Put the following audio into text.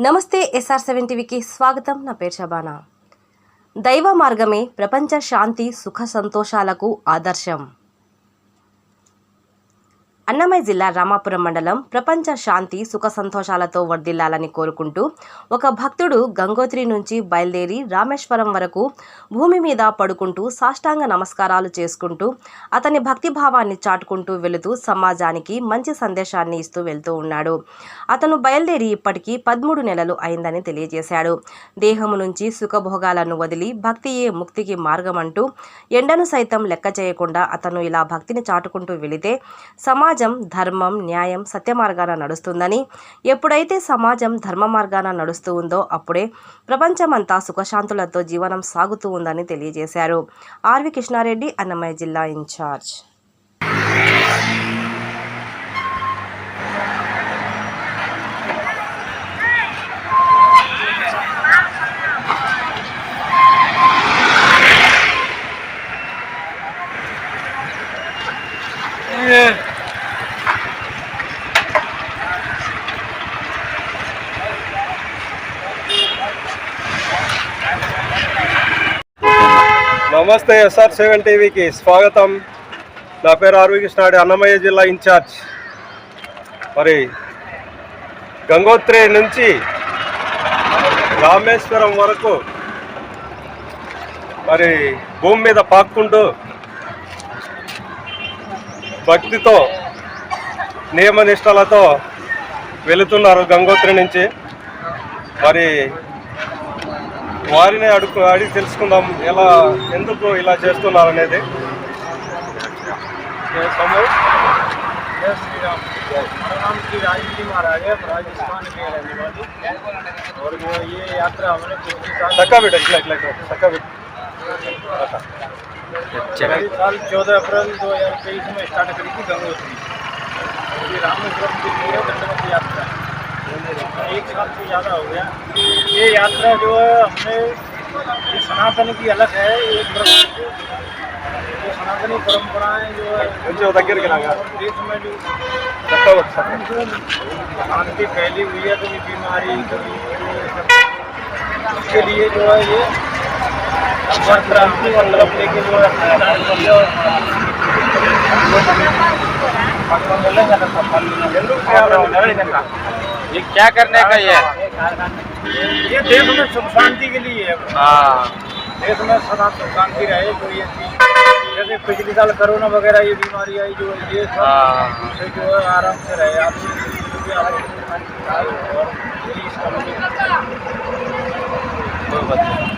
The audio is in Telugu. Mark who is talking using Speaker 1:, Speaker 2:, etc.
Speaker 1: నమస్తే ఎస్ఆర్ సెవెన్ టీవీకి స్వాగతం. నా పేరు శబానా. దైవ మార్గమే ప్రపంచ శాంతి సుఖ సంతోషాలకు ఆదర్శం. అన్నమయ్య జిల్లా రామాపురం మండలం ప్రపంచ శాంతి సుఖ సంతోషాలతో వర్ధిల్లాలని కోరుకుంటూ ఒక భక్తుడు గంగోత్రి నుంచి బయలుదేరి రామేశ్వరం వరకు భూమి మీద పడుకుంటూ సాష్టాంగ నమస్కారాలు చేసుకుంటూ అతని భక్తి భావాన్ని చాటుకుంటూ వెళుతూ సమాజానికి మంచి సందేశాన్ని ఇస్తూ వెళ్తూ ఉన్నాడు. అతను బయలుదేరి ఇప్పటికీ పదమూడు నెలలు అయిందని తెలియజేశాడు. దేహము నుంచి సుఖభోగాలను వదిలి భక్తియే ముక్తికి మార్గం అంటూ ఎండను సైతం లెక్క చేయకుండా అతను ఇలా భక్తిని చాటుకుంటూ వెళితే సమాజ సమాజం ధర్మం న్యాయం సత్య మార్గాన నడుస్తుందని ఎప్పుడైతే సమాజం ధర్మ మార్గాన నడుస్తూ ఉందో అప్పుడే ప్రపంచమంతా సుఖశాంతులతో జీవనం సాగుతూ ఉందని తెలియజేశారు. ఆర్వి కృష్ణారెడ్డి అన్నమయ్య జిల్లా ఇన్ఛార్జ్.
Speaker 2: నమస్తే ఎస్ఆర్ సెవెన్ టీవీకి స్వాగతం. నా పేరు ఆర్వి కృష్ణాడి అన్నమయ్య జిల్లా ఇన్ఛార్జ్. మరి గంగోత్రి నుంచి రామేశ్వరం వరకు మరి భూమి మీద పాక్కుంటూ భక్తితో నియమనిష్టలతో వెళుతున్నారు గంగోత్రి నుంచి. మరి వారిని అడుగు అడిగి తెలుసుకుందాం ఎలా ఎందుకు ఇలా చేస్తున్నారు అనేది
Speaker 3: जय श्री राम मेरा नाम श्री राजगिरी महाराज है राजस्थान के रहने वाले और जो ये यात्रा हमने पिछले साल
Speaker 2: చక్కా బిడ్డ ఇట్లా ఇట్లా ఇట్లా చక్కా బిడ్డ
Speaker 3: पिछले साल चौदह अप्रैल दो हजार तेईस में स्टार्ट करी थी गंगोत्री ये रामेश्वरम के लिए दंडवत यात्रा एक साल से ज़्यादा हो गया। ये यात्रा जो है हमने सनातन की अलग है एक सनातनी परंपराएँ जो है देश में जो शांति फैली हुई है तो कभी बीमारी तो कभी उसके लिए जो है ये क्रांति मतलब लेके जो है
Speaker 4: ये क्या करने का ये?
Speaker 3: ये देश में सुख शांति के लिए है।
Speaker 4: हाँ।
Speaker 3: देश में सदा सुख शांति रहे कोई ये जैसे पिछले साल कोरोना वगैरह ये बीमारी आई जो ये सब
Speaker 4: हाँ।
Speaker 3: जो है आराम से रहे। आप और